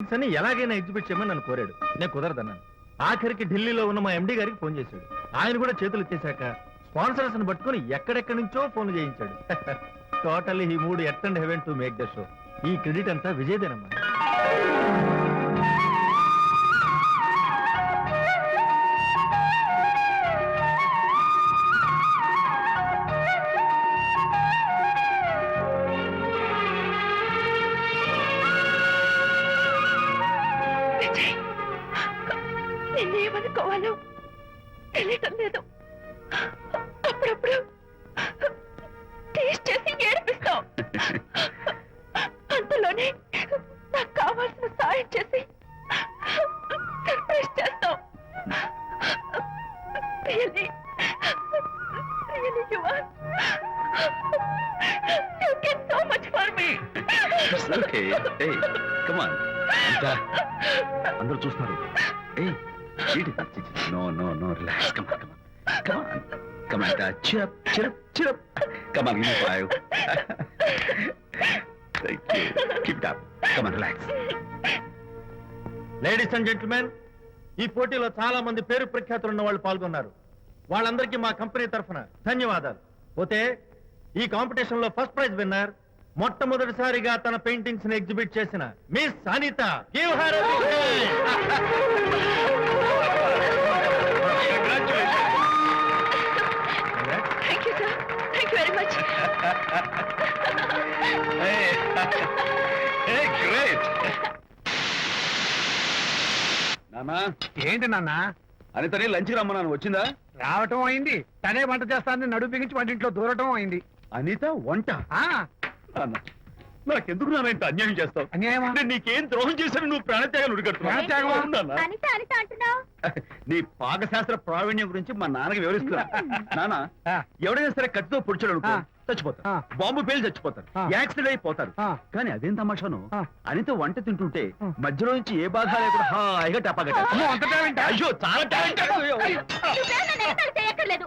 అని ఎలాగైనా ఎగ్జిబిట్ చేయమని నన్ను కోరాడు. నేను కుదరదన్నాను. ఆఖరికి ఢిల్లీలో ఉన్న మా ఎండి గారికి ఫోన్ చేశాడు. ఆయన కూడా చేతులు ఎత్తేశాక స్పాన్సర్స్ని పట్టుకుని ఎక్కడెక్కడి నుంచో ఫోన్ చేయించాడు. టోటల్లీ ఈ మూడు at and heaven to make the show ఈ క్రెడిట్ అంతా విజయదేనమ్మా. నిన్నేమనుకోవాలో తెలియటం లేదు. అప్పుడప్పుడు టేస్ట్ చేసి ఏడిపిస్తావు. అంతలోనే నాకు కావాల్సిన సాయం చేసి సర్ప్రైజ్ చేస్తావు. Really really you are you can so much for me. Okay ఏయ్ కమాన్ అందరూ చూస్తున్నారు. ఏయ్ చీటి no no no relax. Come on come on come on come on cheer up cheer up cheer up come on give five thank you keep it up relax ladies and gentlemen ఈ పోటీలో చాలా మంది పేరు ప్రఖ్యాతులు ఉన్న వాళ్ళు పాల్గొన్నారు. వాళ్ళందరికీ మా కంపెనీ తరఫున ధన్యవాదాలు. పోతే ఈ కాంపిటీషన్లో ఫస్ట్ ప్రైజ్ విన్నర్ మొట్టమొదటిసారిగా తన పెయింటింగ్స్ని ఎగ్జిబిట్ చేసిన మిస్ అనిత great. నానా ఏంటి నాన్న? అనితని లంచ్కి రమ్మన్నాను. వచ్చిందా? రావటం అయింది. తనే వంట చేస్తానని నడుపు బిగించి వంటింట్లో దూరటం అయింది. అనిత వంట? ఆ. నాన్న, నాకెందుకు నాన్న ఇంత అన్యాయం చేస్తావు అన్యాయమా నేను నీకేం ద్రోహం చేశాను నువ్వు ప్రాణత్యాగం ప్రాణత్యాగమా? ఉడికట్టున్నావు అనిత అనిత అంటున్నావు నీ పాకశాస్త్ర ప్రావీణ్యం గురించి మా నాన్నకి వివరిస్తున్నా నాన్న ఆ. ఎవడైనా సరే కత్తితో పొడిచాడు అనుకో ఆ. చచ్చిపోతారు. బాంబు పేలు చచ్చిపోతారు ఆ. యాక్సిడెంట్ అయిపోతారు ఆ. కానీ అదేం తమాషాను ఆ. అనిత వంట తింటుంటే ఆ. మధ్యలో నుంచి ఏ బాధ లేకుండా హాయిగా టపాగట అమ్మో, అంత టాలెంటా? అయ్యో చాలా టాలెంట్ చేయక్కర్లేదు